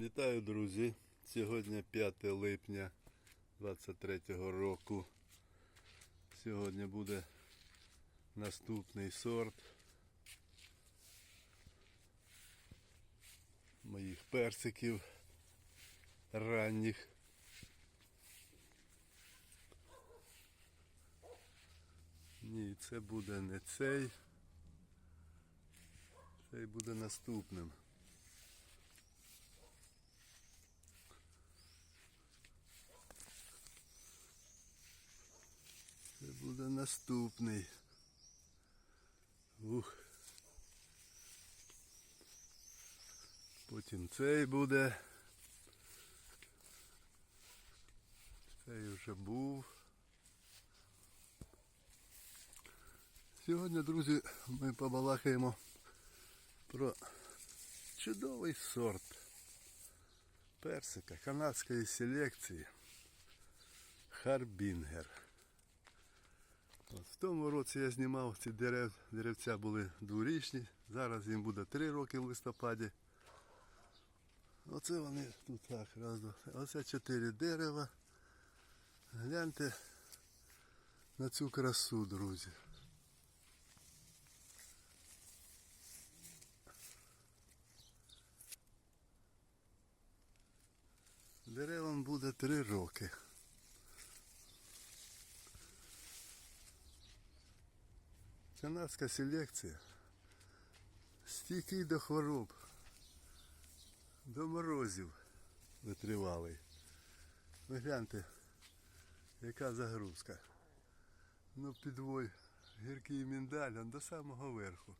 Вітаю, друзі! Сьогодні 5 липня 23 року. Сьогодні буде наступний сорт моїх персиків ранніх. Ні, це буде не цей. Цей буде наступним. Це буде наступний. Ух. Потім цей буде. Цей вже був. Сьогодні, друзі, ми побалакаємо про чудовий сорт персика канадської селекції Харбінгер. В тому році я знімав ці дерев, деревця були дворічні, зараз їм буде 3 роки в листопаді. Оце вони тут так, раз, два. Оце 4 дерева. Гляньте на цю красу, друзі. Деревам буде 3 роки. Канадська селекція. Стійкий до хвороб, до морозів витривалий. Ви гляньте, яка загрузка. Ну, підвой гіркий міндаль до самого верху.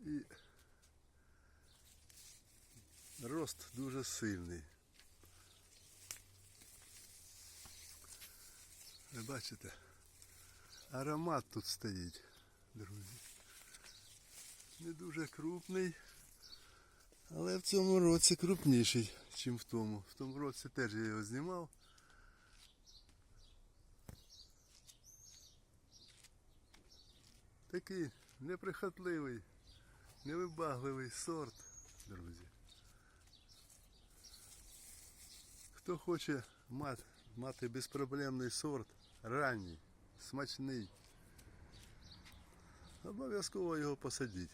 І рост дуже сильний. Ви бачите? Аромат тут стоїть, друзі. Не дуже крупний, але в цьому році крупніший, ніж в тому. В тому році теж я його знімав. Такий неприхотливий, невибагливий сорт, друзі. Хто хоче мати, безпроблемний сорт, ранній, смачний, обов'язково його посадіть.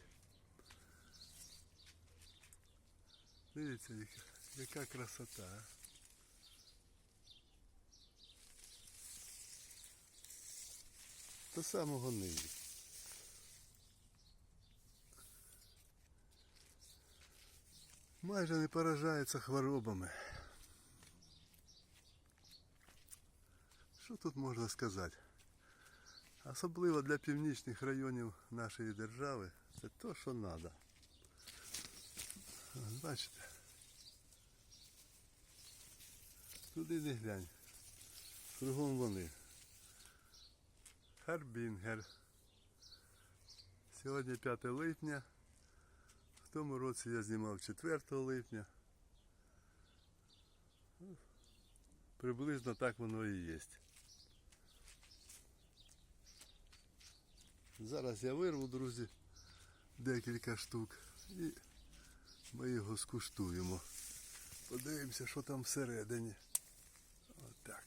Дивіться, яка, яка красота. До самого низу. Майже не поражається хворобами. Що тут можна сказати? Особливо для північних районів нашої держави це то, що треба. Бачите? Туди не глянь. Кругом вони. Харбінгер. Сьогодні 5 липня. В тому році я знімав 4 липня. Ну, Приблизно так воно і є. Зараз я вирву, друзі, декілька штук і ми його скуштуємо. Подивимося, що там всередині. Отак.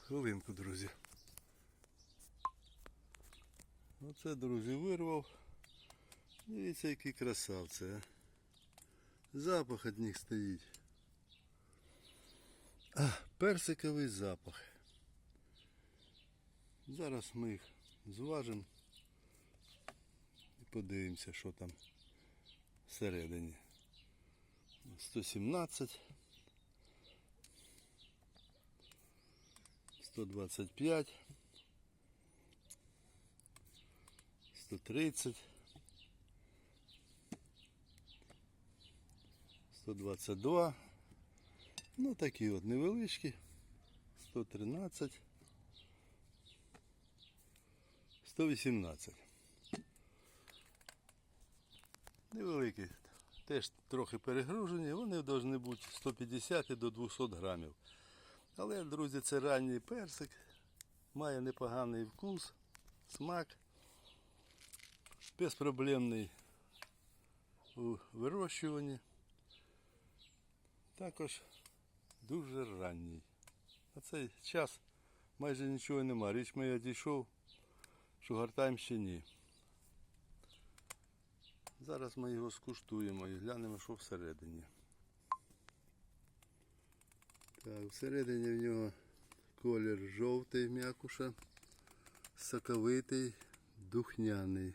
Хвилинку, друзі. Оце, друзі, вирвав. Дивіться, які красавці. А. Запах від них стоїть. А, персиковий запах. Зараз ми їх зважимо і подивимося, що там всередині. 117, 125, 130, 122. Ну такі от невеличкі. 113. 118. Невеликі. Теж трохи перегружені. Вони повинні бути 150 до 200 грамів. Але, друзі, це ранній персик. Має непоганий вкус, смак. безпроблемний у вирощуванні. Також дуже ранній. На цей час майже нічого нема. Річ моя дійшов, що гартаєм ще ні. Зараз ми його скуштуємо і глянемо, що всередині. Так, всередині в нього колір жовтий м'якуша, соковитий, духняний.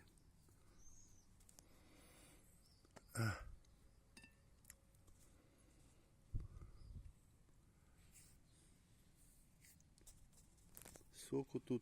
Соку тут.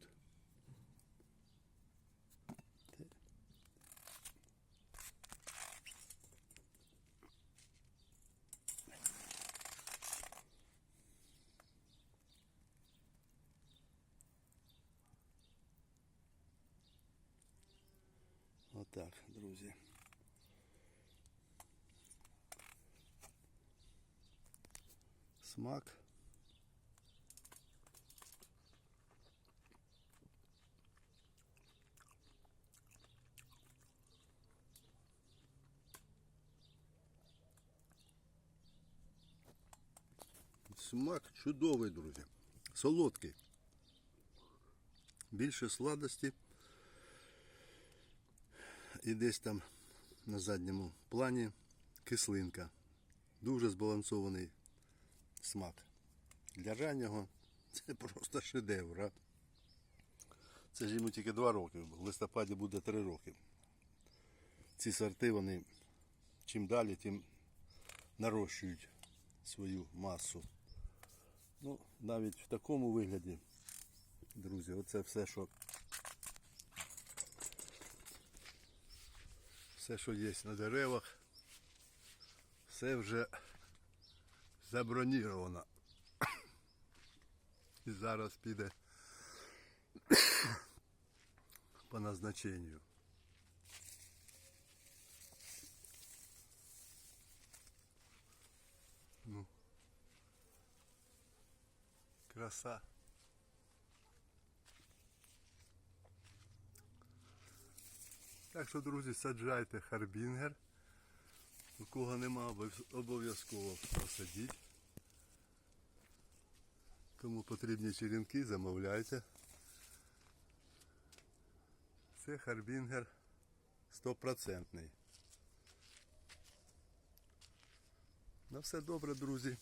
Отак, друзі. Смак. Смак чудовий, друзі. Солодкий. Більше сладості. І десь там на задньому плані кислинка. Дуже збалансований смак. Для раннього це просто шедевр. А? Це ж йому тільки 2 роки. В листопаді буде 3 роки. Ці сорти вони чим далі, тим нарощують свою масу. Ну, навіть в такому вигляді, друзі, оце все, що все, що є на деревах, все вже заброніровано. І зараз піде по назначенню. Краса. Так що, друзі, саджайте харбінгер. У кого нема, обов'язково посадіть. Кому потрібні черенки, замовляйте. Це харбінгер стопроцентний. На все добре, друзі.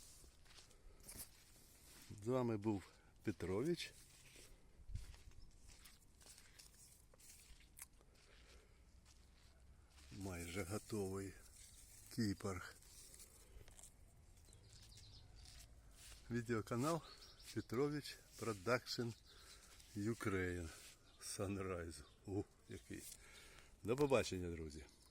З вами був Петрович. Майже готовий кіпер. Відеоканал Петрович Продакшн Ukraine Sunrise. О, який. До побачення, друзі.